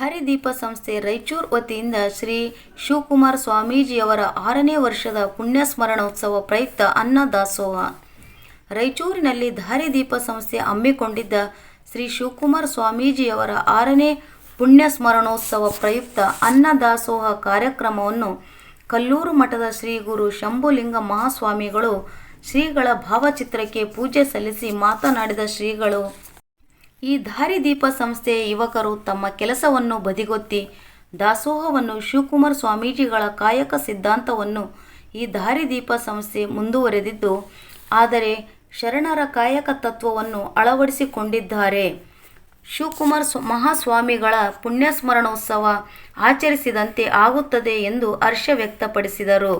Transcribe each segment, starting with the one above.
ದಾರಿದೀಪ ಸಂಸ್ಥೆ ರಾಯಚೂರು ವತಿಯಿಂದ ಶ್ರೀ ಶಿವಕುಮಾರ್ ಸ್ವಾಮೀಜಿಯವರ ಆರನೇ ವರ್ಷದ ಪುಣ್ಯಸ್ಮರಣೋತ್ಸವ ಪ್ರಯುಕ್ತ ಅನ್ನ ದಾಸೋಹ. ರಾಯಚೂರಿನಲ್ಲಿ ದಾರಿದೀಪ ಸಂಸ್ಥೆ ಹಮ್ಮಿಕೊಂಡಿದ್ದ ಶ್ರೀ ಶಿವಕುಮಾರ್ ಸ್ವಾಮೀಜಿಯವರ ಆರನೇ ಪುಣ್ಯಸ್ಮರಣೋತ್ಸವ ಪ್ರಯುಕ್ತ ಅನ್ನ ದಾಸೋಹ ಕಾರ್ಯಕ್ರಮವನ್ನು ಕಲ್ಲೂರು ಮಠದ ಶ್ರೀ ಗುರು ಶಂಭುಲಿಂಗ ಮಹಾಸ್ವಾಮಿಗಳು ಶ್ರೀಗಳ ಭಾವಚಿತ್ರಕ್ಕೆ ಪೂಜೆ ಸಲ್ಲಿಸಿ ಮಾತನಾಡಿದ ಶ್ರೀಗಳು. ಈ ದಾರಿದೀಪ ಸಂಸ್ಥೆಯ ಯುವಕರು ತಮ್ಮ ಕೆಲಸವನ್ನು ಬದಿಗೊತ್ತಿ ದಾಸೋಹವನ್ನು ಶಿವಕುಮಾರ್ ಸ್ವಾಮೀಜಿಗಳ ಕಾಯಕ ಸಿದ್ಧಾಂತವನ್ನು ಈ ದಾರಿದೀಪ ಸಂಸ್ಥೆ ಮುಂದುವರೆದಿದ್ದು, ಆದರೆ ಶರಣರ ಕಾಯಕ ತತ್ವವನ್ನು ಅಳವಡಿಸಿಕೊಂಡಿದ್ದಾರೆ. ಶಿವಕುಮಾರ್ ಸ್ವ, ಮಹಾಸ್ವಾಮಿಗಳ ಪುಣ್ಯಸ್ಮರಣೋತ್ಸವ ಆಚರಿಸಿದಂತೆ ಆಗುತ್ತದೆ ಎಂದು ಹರ್ಷ ವ್ಯಕ್ತಪಡಿಸಿದರು.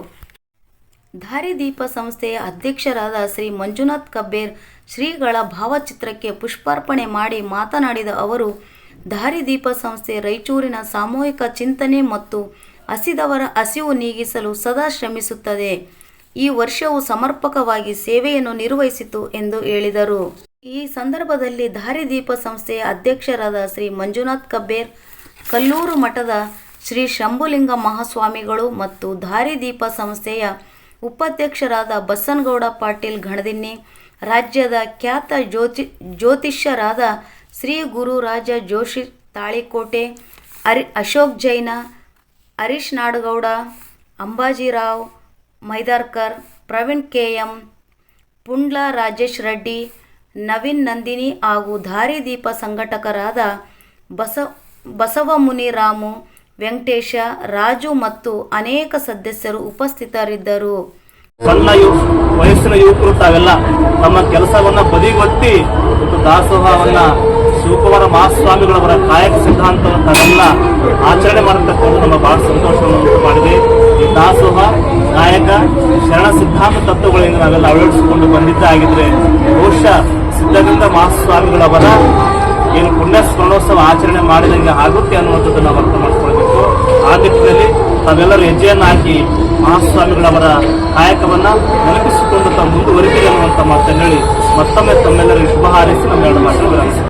ದಾರಿದೀಪ ಸಂಸ್ಥೆಯ ಅಧ್ಯಕ್ಷರಾದ ಶ್ರೀ ಮಂಜುನಾಥ್ ಕಬ್ಬೇರ್ ಶ್ರೀಗಳ ಭಾವಚಿತ್ರಕ್ಕೆ ಪುಷ್ಪಾರ್ಪಣೆ ಮಾಡಿ ಮಾತನಾಡಿದ ಅವರು ದಾರಿದೀಪ ಸಂಸ್ಥೆ ರಾಯಚೂರಿನ ಸಾಮೂಹಿಕ ಚಿಂತನೆ ಮತ್ತು ಹಸಿದವರ ಹಸಿವು ನೀಗಿಸಲು ಸದಾ ಶ್ರಮಿಸುತ್ತದೆ. ಈ ವರ್ಷವು ಸಮರ್ಪಕವಾಗಿ ಸೇವೆಯನ್ನು ನಿರ್ವಹಿಸಿತು ಎಂದು ಹೇಳಿದರು. ಈ ಸಂದರ್ಭದಲ್ಲಿ ದಾರಿದೀಪ ಸಂಸ್ಥೆಯ ಅಧ್ಯಕ್ಷರಾದ ಶ್ರೀ ಮಂಜುನಾಥ್ ಕಬ್ಬೇರ್, ಕಲ್ಲೂರು ಮಠದ ಶ್ರೀ ಶಂಭುಲಿಂಗ ಮಹಾಸ್ವಾಮಿಗಳು ಮತ್ತು ದಾರಿದೀಪ ಸಂಸ್ಥೆಯ ಉಪಾಧ್ಯಕ್ಷರಾದ ಬಸನಗೌಡ ಪಾಟೀಲ್ ಗಣದಿನ್ನಿ ರಾಜ್ಯದ ಖ್ಯಾತ ಜ್ಯೋತಿ, ಜ್ಯೋತಿಷ್ಯರಾದ ಶ್ರೀ ಗುರುರಾಜ ಜೋಶಿ ತಾಳಿಕೋಟೆ, ಅರಿ, ಅಶೋಕ್ ಜೈನ, ಹರೀಶ್ ನಾಡಗೌಡ, ಅಂಬಾಜಿರಾವ್, ಮೈದಾರ್ಕರ್, ಪ್ರವೀಣ್ ಕೆ ಎಂ ಪುಂಡ್ಲ ರಾಜೇಶ್ ರೆಡ್ಡಿ, ನವೀನ್ ನಂದಿನಿ ಹಾಗೂ ದಾರಿದೀಪ ಸಂಘಟಕರಾದ ಬಸ ಬಸವಮುನಿರಾಮು ವೆಂಕಟೇಶ, ರಾಜು ಮತ್ತು ಅನೇಕ ಸದಸ್ಯರು ಉಪಸ್ಥಿತರಿದ್ದರು. ಸಣ್ಣ ವಯಸ್ಸಿನ ಯುವಕರು ತಾವೆಲ್ಲ ತಮ್ಮ ಕೆಲಸವನ್ನ ಬದಿಗೊತ್ತಿ ದಾಸೋಹವನ್ನ ಶಿವಕುಮಾರ ಮಹಾಸ್ವಾಮಿಗಳವರ ಕಾಯಕ ಸಿದ್ಧಾಂತವನ್ನು ತಾವೆಲ್ಲ ಆಚರಣೆ ಮಾಡತಕ್ಕಂಥ ನಮ್ಮ ಬಹಳ ಸಂತೋಷವನ್ನು ಉಂಟು ಮಾಡಿದೆ. ಈ ದಾಸೋಹ ಕಾಯಕ ಶರಣ ಸಿದ್ಧಾಂತ ತತ್ವಗಳಿಂದ ನಾವೆಲ್ಲ ಅಳವಡಿಸಿಕೊಂಡು ಬಂದಿದ್ದಾಗಿದ್ರೆ ಬಹುಶಃ ಸಿದ್ಧಗಂಗಾ ಮಹಾಸ್ವಾಮಿಗಳವರ ಏನು ಪುಣ್ಯ ಸ್ಮರಣೋತ್ಸವ ಆಚರಣೆ ಮಾಡಿದಂಗೆ ಆಗುತ್ತೆ ಅನ್ನುವಂಥದ್ದು ನಾವು ಅರ್ಥ ಆ ದಿಟ್ಟಿನಲ್ಲಿ ತಾವೆಲ್ಲರೂ ಹೆಜ್ಜೆಯನ್ನು ಹಾಕಿ ಮಹಾಸ್ವಾಮಿಗಳವರ ಕಾಯಕವನ್ನ ನೆನಪಿಸಿಕೊಂಡು ತಾವು ಮುಂದುವರಿತೀರಿ ಅನ್ನುವಂಥ ಮಾತನ್ನು ಹೇಳಿ ಮತ್ತೊಮ್ಮೆ ತಮ್ಮೆಲ್ಲರಿಗೂ ಶುಭ ಹಾರೈಸಿ ನಮ್ಮ ಎರಡು ಮಾತನ್ನು